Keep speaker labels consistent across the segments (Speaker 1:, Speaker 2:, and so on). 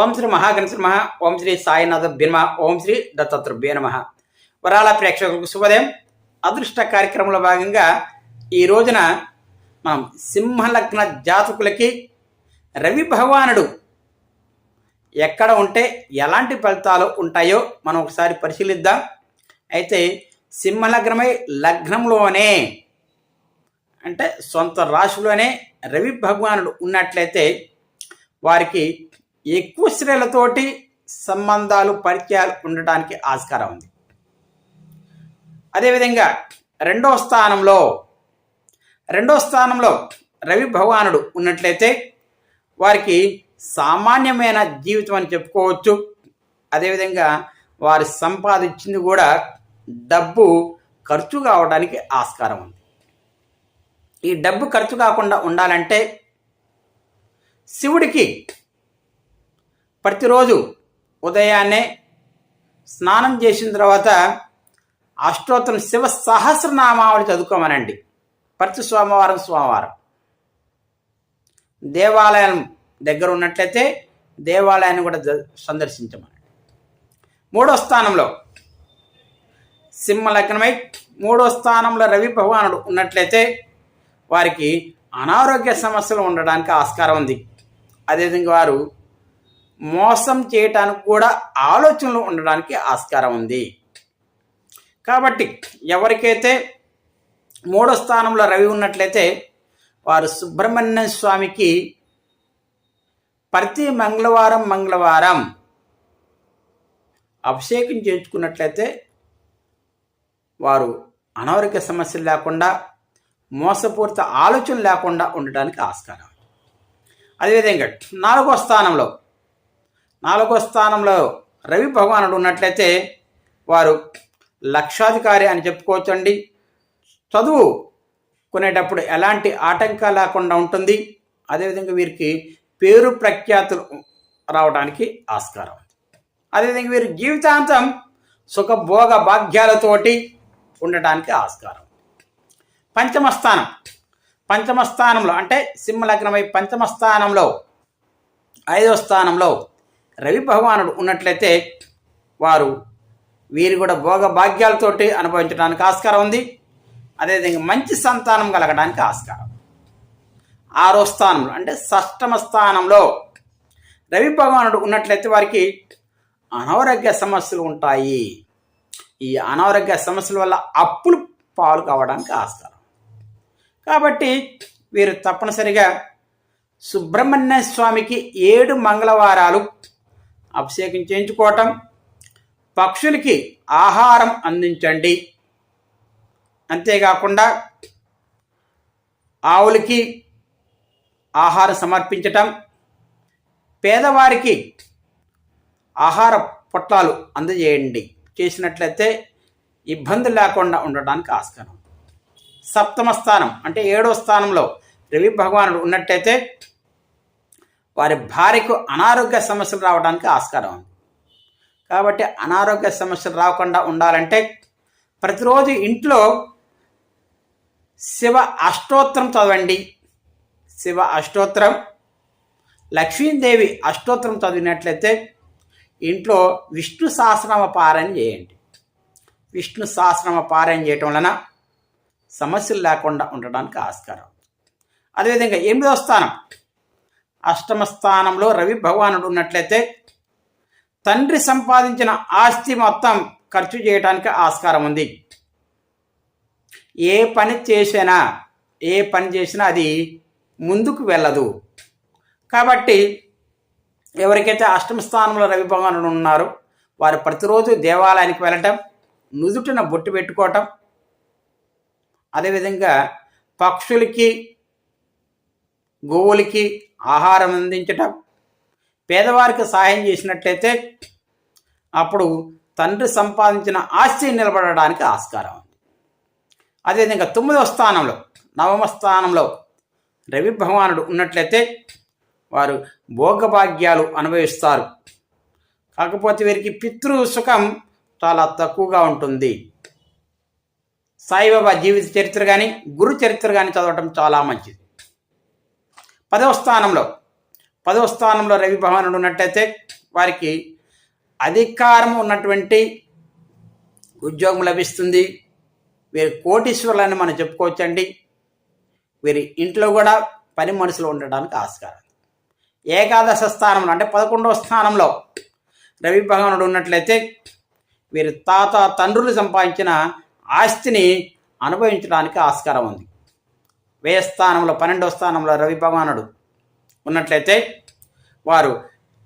Speaker 1: ఓం శ్రీ మహాగణశ్రీ నమ. ఓం శ్రీ సాయినాథ భీమ ఓం శ్రీ దత్తాత్రేయ నమ. వరాల ప్రేక్షకులకు శుభోదయం. అదృష్ట కార్యక్రమంలో భాగంగా ఈ రోజున మనం సింహలగ్న జాతకులకి రవి భగవానుడు ఎక్కడ ఉంటే ఎలాంటి ఫలితాలు ఉంటాయో మనం ఒకసారి పరిశీలిద్దాం. అయితే సింహలగ్నమై లగ్నంలోనే అంటే సొంత రాశిలోనే రవి భగవానుడు ఉన్నట్లయితే వారికి ఎక్కువ స్త్రీలతోటి సంబంధాలు పరిచయాలు ఉండటానికి ఆస్కారం ఉంది. అదేవిధంగా రెండో స్థానంలో రెండో స్థానంలో రవి భగవానుడు ఉన్నట్లయితే వారికి సామాన్యమైన జీవితం అని చెప్పుకోవచ్చు. అదేవిధంగా వారు సంపాదించింది కూడా డబ్బు ఖర్చు కావడానికి ఆస్కారం ఉంది. ఈ డబ్బు ఖర్చు కాకుండా ఉండాలంటే శివుడికి ప్రతిరోజు ఉదయాన్నే స్నానం చేసిన తర్వాత అష్టోత్తరం శివ సహస్రనామావళి చదువుకోమనండి. ప్రతి సోమవారం సోమవారం. దేవాలయం దగ్గర ఉన్నట్లయితే దేవాలయాన్ని కూడా సందర్శించమనండి. మూడో స్థానంలో సింహ లగ్నమై మూడో స్థానంలో రవి భగవానుడు ఉన్నట్లయితే వారికి అనారోగ్య సమస్యలు ఉండడానికి ఆస్కారం ఉంది. అదేవిధంగా వారు మోసం చేయటానికి కూడా ఆలోచనలు ఉండడానికి ఆస్కారం ఉంది. కాబట్టి ఎవరికైతే మూడో స్థానంలో రవి ఉన్నట్లయితే వారు సుబ్రహ్మణ్య స్వామికి ప్రతి మంగళవారం మంగళవారం అభిషేకం చేయించుకున్నట్లయితే వారు అనారోగ్య సమస్యలు లేకుండా మోసపూరిత ఆలోచన లేకుండా ఉండటానికి ఆస్కారం. అదేవిధంగా నాలుగో స్థానంలో నాలుగో స్థానంలో రవి భగవానుడు ఉన్నట్లయితే వారు లక్షాధికారి అని చెప్పుకోవచ్చండి. చదువు కొనేటప్పుడు ఎలాంటి ఆటంకం లేకుండా ఉంటుంది. అదేవిధంగా వీరికి పేరు ప్రఖ్యాతులు రావడానికి ఆస్కారం. అదేవిధంగా వీరు జీవితాంతం సుఖభోగ భాగ్యాలతోటి ఉండటానికి ఆస్కారం. పంచమ స్థానం. పంచమ స్థానంలో అంటే సింహలగ్నమై పంచమ స్థానంలో ఐదవ స్థానంలో రవి భగవానుడు ఉన్నట్లయితే వారు వీరు కూడా భోగ భాగ్యాలతోటి అనుభవించడానికి ఆస్కారం ఉంది. అదేవిధంగా మంచి సంతానం కలగడానికి ఆస్కారం. ఆరో స్థానంలో అంటే షష్టమ స్థానంలో రవి భగవానుడు ఉన్నట్లయితే వారికి అనారోగ్య సమస్యలు ఉంటాయి. ఈ అనారోగ్య సమస్యల వల్ల అప్పులు పాలు కావడానికి ఆస్కారం. కాబట్టి వీరు తప్పనిసరిగా సుబ్రహ్మణ్య స్వామికి ఏడు మంగళవారాలు అభిషేకం చేయించుకోవటం. పక్షులకి ఆహారం అందించండి. అంతేకాకుండా ఆవులకి ఆహారం సమర్పించటం. పేదవారికి ఆహార పొట్లాలు అందజేయండి. చేసినట్లయితే ఇబ్బంది లేకుండా ఉండడానికి ఆస్కారం. సప్తమ స్థానం అంటే ఏడో స్థానంలో రవి భగవానుడు ఉన్నట్టయితే వారి భార్యకు అనారోగ్య సమస్యలు రావడానికి ఆస్కారం ఉంది. కాబట్టి అనారోగ్య సమస్యలు రాకుండా ఉండాలంటే ప్రతిరోజు ఇంట్లో శివ అష్టోత్తరం చదవండి. శివ అష్టోత్తరం లక్ష్మీదేవి అష్టోత్తరం చదివినట్లయితే ఇంట్లో విష్ణు సహస్రనామ పారాయణ చేయండి. విష్ణు సహస్రనామ పారాయణ చేయటం వలన సమస్యలు లేకుండా ఉండడానికి ఆస్కారం అదేవిధంగా ఎనిమిదో స్థానం అష్టమ స్థానంలో రవి భగవానుడు ఉన్నట్లయితే తండ్రి సంపాదించిన ఆస్తి మొత్తం ఖర్చు చేయడానికి ఆస్కారం ఉంది. ఏ పని చేసినా ఏ పని చేసినా అది ముందుకు వెళ్ళదు. కాబట్టి ఎవరికైతే అష్టమ స్థానంలో రవి భగవానుడు ఉన్నారో వారు ప్రతిరోజు దేవాలయానికి వెళ్ళటం నుదుటిన బొట్టు పెట్టుకోవటం అదేవిధంగా పక్షులకి గోవులకి ఆహారం అందించటం. పేదవారికి సహాయం చేసినట్లయితే అప్పుడు తండ్రి సంపాదించిన ఆస్తి నిలబడడానికి ఆస్కారం ఉంది. అదేవిధంగా తొమ్మిదవ స్థానంలో నవమ స్థానంలో రవి భగవానుడు ఉన్నట్లయితే వారు భోగభాగ్యాలు అనుభవిస్తారు. కాకపోతే వీరికి పితృ సుఖం చాలా తక్కువగా ఉంటుంది. సాయిబాబా జీవిత చరిత్ర కానీ గురు చరిత్ర కానీ చదవటం చాలా మంచిది. పదవ స్థానంలో పదవ స్థానంలో రవి భగవానుడు ఉన్నట్టయితే వారికి అధికారం ఉన్నటువంటి ఉద్యోగం లభిస్తుంది. వీరి కోటీశ్వరులని మనం చెప్పుకోవచ్చండి. వీరి ఇంట్లో కూడా పని మనుషులు ఉండడానికి ఆస్కారం. ఏకాదశ స్థానంలో అంటే పదకొండవ స్థానంలో రవి భగవానుడు ఉన్నట్లయితే వీరి తాత తండ్రులు సంపాదించిన ఆస్తిని అనుభవించడానికి ఆస్కారం ఉంది. వ్యయ స్థానంలో పన్నెండవ స్థానంలో రవి భగవానుడు ఉన్నట్లయితే వారు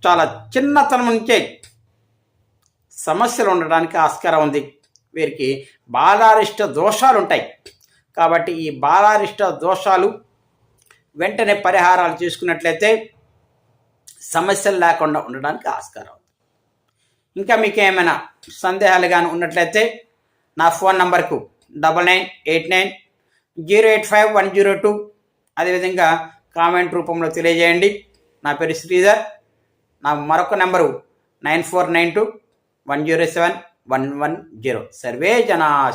Speaker 1: చాలా చిన్నతనం నుంచే సమస్యలు ఉండడానికి ఆస్కారం ఉంది. వీరికి బాలారిష్ట దోషాలు ఉంటాయి కాబట్టి ఈ బాలారిష్ట దోషాలు వెంటనే పరిహారాలు చేసుకున్నట్లయితే సమస్యలు లేకుండా ఉండడానికి ఆస్కారం ఉంది. ఇంకా మీకు ఏమైనా సందేహాలు కానీ ఉన్నట్లయితే నా ఫోన్ నంబర్కు double nine eight nine zero eight five one zero two. అదేవిధంగా కామెంట్ రూపంలో తెలియజేయండి. నా పేరు శ్రీధర్. నా మరొక number nine four nine two one zero seven one one zero. Survey జనా